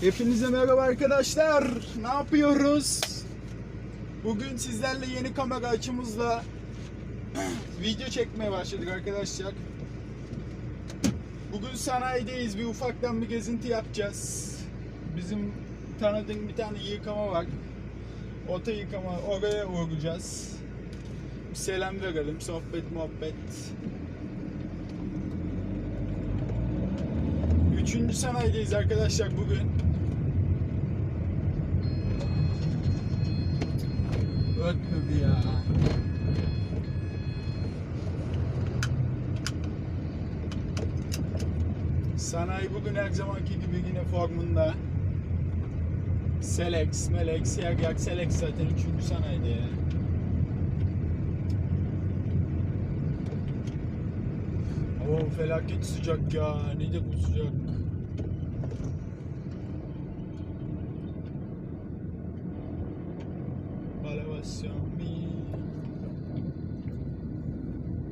Hepinize merhaba arkadaşlar. Ne yapıyoruz? Bugün sizlerle yeni kamera açımızla video çekmeye başladık arkadaşlar. Bugün sanayideyiz. Bir ufaktan bir gezinti yapacağız. Bizim tanıdığım bir tane yıkama var. Oto yıkama. Oraya uğrayacağız. Bir selam verelim. Sohbet muhabbet. Üçüncü sanayideyiz arkadaşlar bugün. Ötmedi ya. Sanayi bugün her zamanki gibi yine formunda. Selex, Melex, yak yak Selex zaten üçüncü sanayide ya. Oo felaket sıcak ya. Ne de bu sıcak. Elevasyon mi?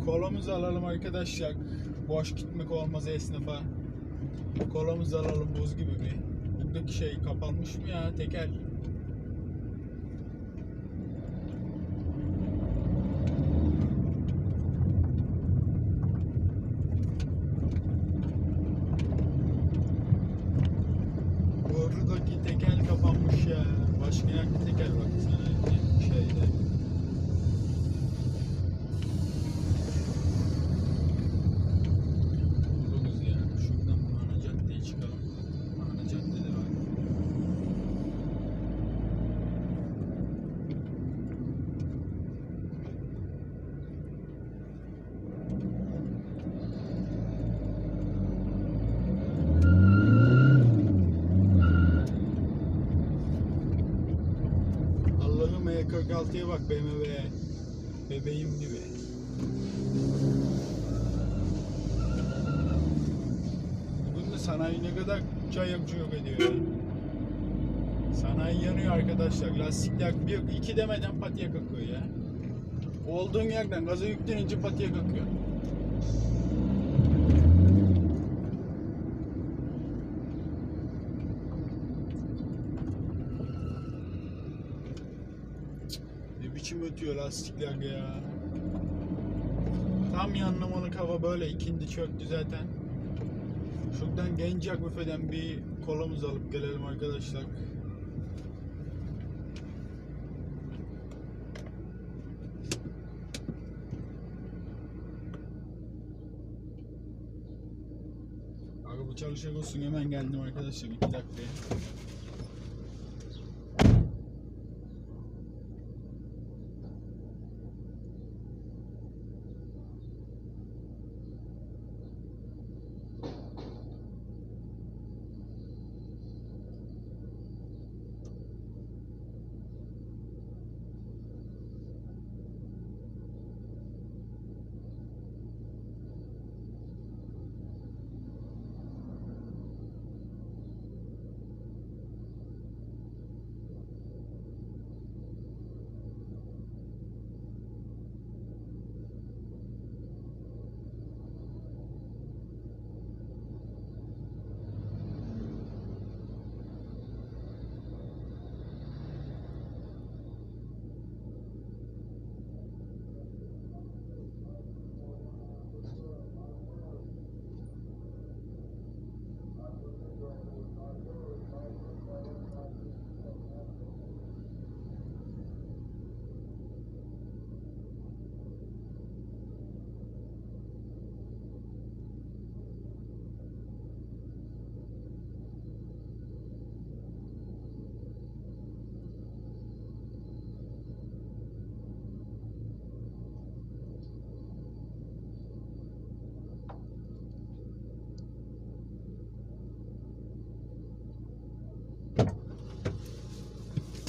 Kolumuzu alalım arkadaşlar. Boş gitmek olmaz esnafa. Kolumuzu alalım buz gibi bir. Buradaki şey kapanmış mı ya teker? 46'ya bak BMW'ye. Bebeğim gibi. Bugün de sanayi ne kadar çay yapıcı yok ediyor ya. Sanayi yanıyor arkadaşlar. Lastikler bir, iki demeden patiye kakıyor ya. Olduğun yerden gazı yüklenince patiye kakıyor. Biçim ötüyor lastikler ya. Tam yanlamalık hava böyle ikindi çöktü zaten. Şuradan Gencak büfeden bir kolamız alıp gelelim arkadaşlar. Araba çalışacak olsun hemen geldim arkadaşlar 2 dakikaya.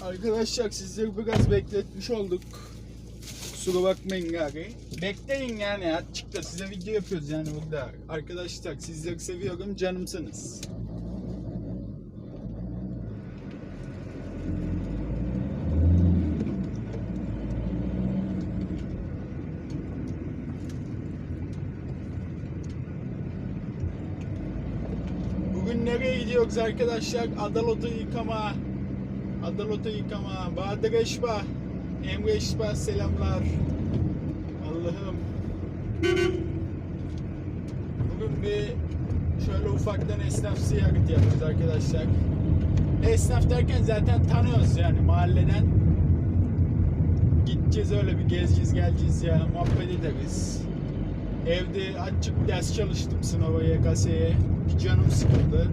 Arkadaşlar sizleri biraz bekletmiş olduk. Kusura bakmayın gari. Bekleyin yani açık da size video yapıyoruz yani burada. Arkadaşlar sizleri seviyorum canımsınız. Bugün nereye gidiyoruz arkadaşlar? Adalotu yıkama. Adalotu yıkama. Bahadır Eşba. Emre Eşba selamlar. Allah'ım. Bugün bir şöyle ufaktan esnaf ziyareti yapıyoruz arkadaşlar. Esnaf derken zaten tanıyoruz yani mahalleden. Gideceğiz öyle bir gezeceğiz geleceğiz ya muhabbet ederiz. Evde açık ders çalıştım sınava YKS'ye. Canım sıkıldı.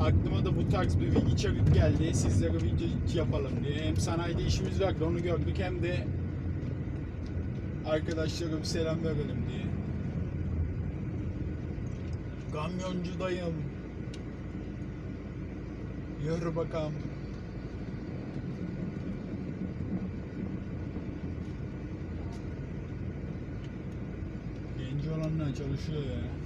Aklıma da bu tarz bir içerik geldi. Sizlere video yapalım diye. Hem sanayide işimiz vardı onu gördük hem de arkadaşlara bir selam verelim diye. Kamyoncu dayım. Yürü bakalım. Genci olanlar çalışıyor ya.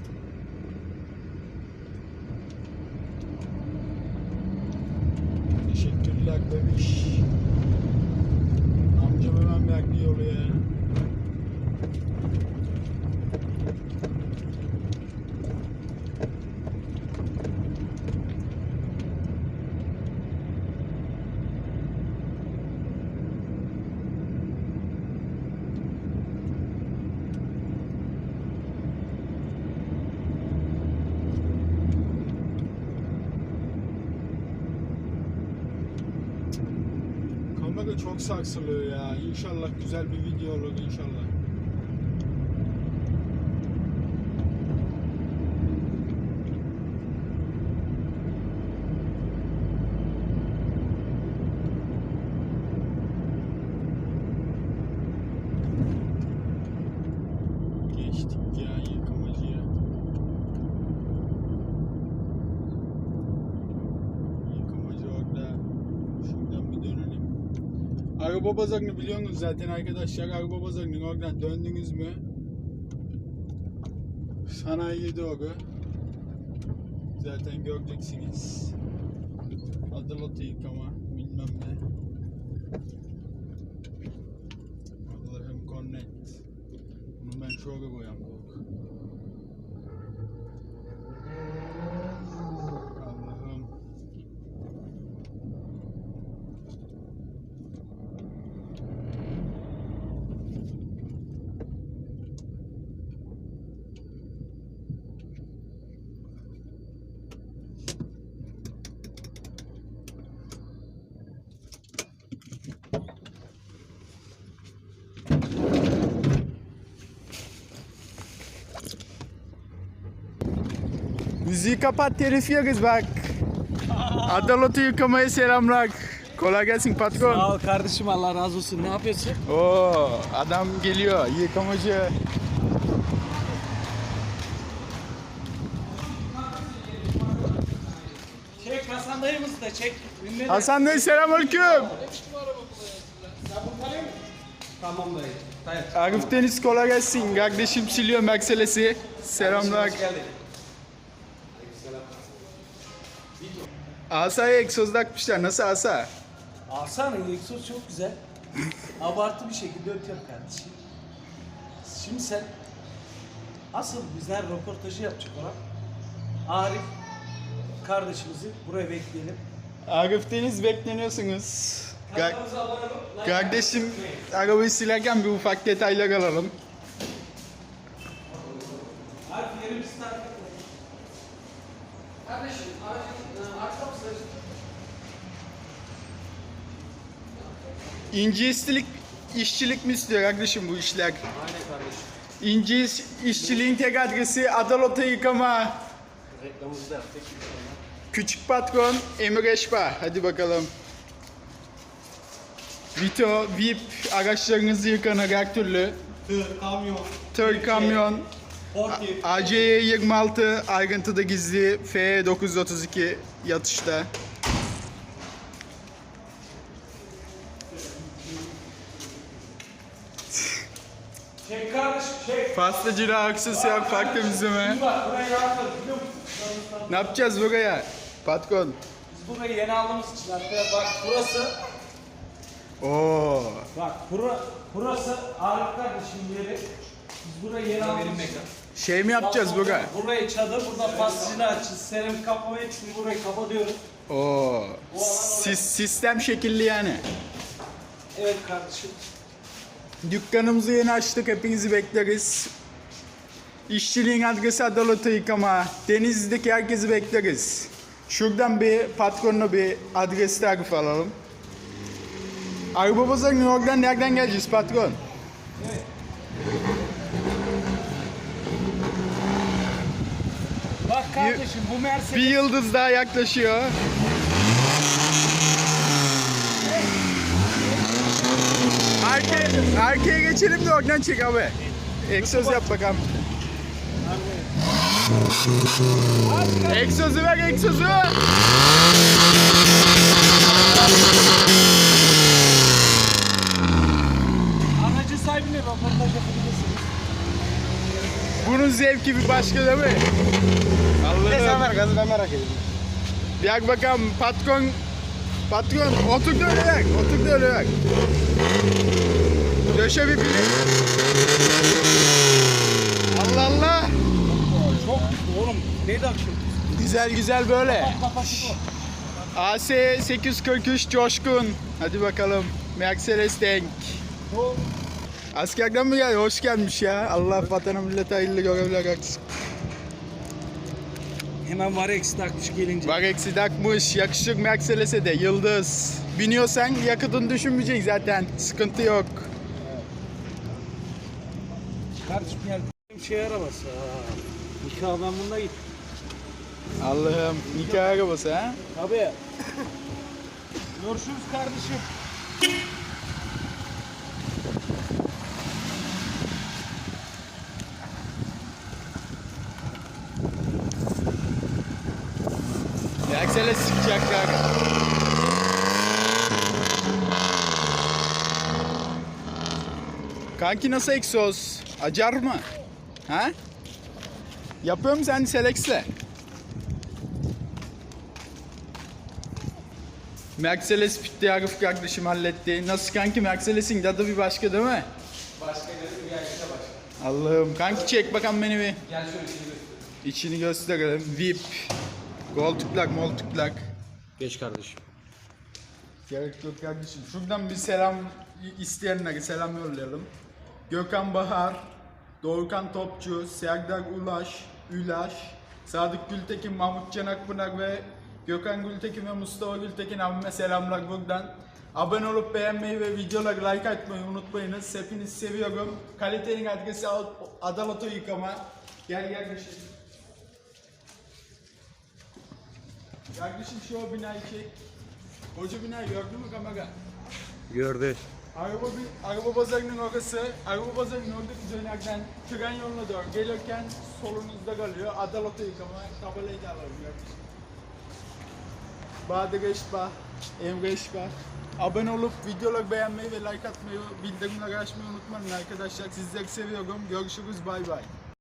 the rich. Çok sarsılıyor ya. İnşallah güzel bir video olur inşallah. Geçtik ya yıkamacıya. Yıkamacı orada. Şuradan bir dönelim. Araba pazarını biliyorsunuz zaten arkadaşlar. Araba pazarının oradan döndünüz mü? Sanayiye doğru. Zaten göreceksiniz. Adalatı yıkama bilmem ne. Allah'ım connect. Bunu ben şöyle koyayım. Allah'ım. Müziği kapat telif yeriz bak. Adalatı yıkamaya selamlar. Kolay gelsin patron. Sağ ol kardeşim Allah razı olsun. Ne yapıyorsun? Oo, adam geliyor yıkamacı. Çek Hasan dayımızı da çek. Ünlü de. Hasan Bey selamünaleyküm. Tamam dayı. Dayı. Arif Deniz kolay gelsin. Kardeşim siliyor Mercedes'i. Selamlar. Hoş geldin. Asa'ya egzoz takmışlar. Nasıl asa? Alsana egzoz çok güzel. Abartı bir şekilde ötüyor kardeşim. Şimdi sen asıl bizler röportajı yapacak olan Arif kardeşimizi buraya bekleyelim. Arif Deniz bekleniyorsunuz. Ka- kardeşim arabayı silerken bir ufak detaylar alalım. İnce işçilik, işçilik mi istiyor kardeşim bu işler? Aynen kardeşim. İnce iş- işçiliğin tek adresi Adalota yıkama. Reklamımızı da yaptık. Küçük patron Emir Eşba. Hadi bakalım. Vito, VIP araçlarınızı yıkanır her türlü. Tır, kamyon, Tır, kamyon, portif. ACY 26, ayrıntıda gizli, F932 yatışta. Çek kardeşim çek. Pastacılığa aksesuar fark temizleme. Bak burayı rahatlar biliyor musun? Ne yapacağız buraya? Patron. Biz burayı yeni aldığımız için arkaya bak burası Oo. bak bura, burası Arif kardeşim yeri. Biz burayı yeni aldığımız için. Şey mi yapacağız Buga? Burayı çadır, burada pasçını açacağız. Seramik kapama hepsini burayı kapatıyoruz. Oo. Sis, sistem şekilli yani. Evet kardeşim. Dükkanımızı yeni açtık. Hepinizi bekleriz. İşçiliğin adresi Adalatı yıkama. Denizli'deki herkesi bekleriz. Şuradan bir patronla bir adres tarifi alalım. Araba pazarının oradan nereden geleceğiz patron? Bak kardeşim bu Mercedes Bir yıldız daha yaklaşıyor. Arkaya, arkaya geçelim de oradan çık abi. Egzoz yap bakalım. Egzozu ver egzozu. aracı sahibine röportaj yapabilirsiniz. Bunun zevki bir başka değil mi? Allah'ım. ver gazı ben merak ediyorum. Yak bakalım patron. Patron otur da öyle yak. Otur da öyle yak. Döşe bir bile. Allah Allah. Çok oğlum neydi akşam? Güzel güzel böyle. AS 843 Coşkun. Hadi bakalım. Mercedes Denk. Askerden mi geldi? Hoş gelmiş ya. Allah vatanı millete hayırlı görevler versin. Hemen var eksi takmış gelince. Bak eksi takmış. Yakışık Mercedes'e de. Yıldız. Biniyorsan yakıtını düşünmeyeceksin zaten. Sıkıntı yok. Kardeşim gel. Şey arabası. Nikah bunda git. Allah'ım. Nikah arabası ha. Tabii. Görüşürüz kardeşim. Mercedes sıkacaklar. Kanki nasıl egzoz? Acar mı? Ha? Yapıyor musun sen Selex'le? Mercedes bitti Arif kardeşim halletti. Nasıl kanki Mercedes'in tadı bir başka değil mi? Başka bir yaşta başka. Allah'ım kanki çek bakalım beni bir. Gel şöyle şimdi. İçini gösterelim. VIP. Koltuklak moltuklak. Geç kardeşim. Gerek yok kardeşim. Şuradan bir selam isteyenlere selam yollayalım. Gökhan Bahar, Doğukan Topçu, Serdar Ulaş, Ülaş, Sadık Gültekin, Mahmut Can Akpınar ve Gökhan Gültekin ve Mustafa Gültekin abime selamlar buradan. Abone olup beğenmeyi ve videoları like atmayı unutmayınız. Hepinizi seviyorum. Kalitenin adresi Ad- Adalatı yıkama. Gel gel kardeşim. Kardeşim şu binayı çek. Koca binayı gördün mü kamera? Gördü. Araba bir araba pazarının orası. Araba pazarının oradaki dönerden tren yoluna doğru gelirken solunuzda kalıyor. Adalatı yıkama tabelayı da alalım kardeşim. Bahadır Eşbah, Emre Eşbah. Abone olup videoları beğenmeyi ve like atmayı, bildirimleri açmayı unutmayın arkadaşlar. Sizleri seviyorum. Görüşürüz. Bay bay.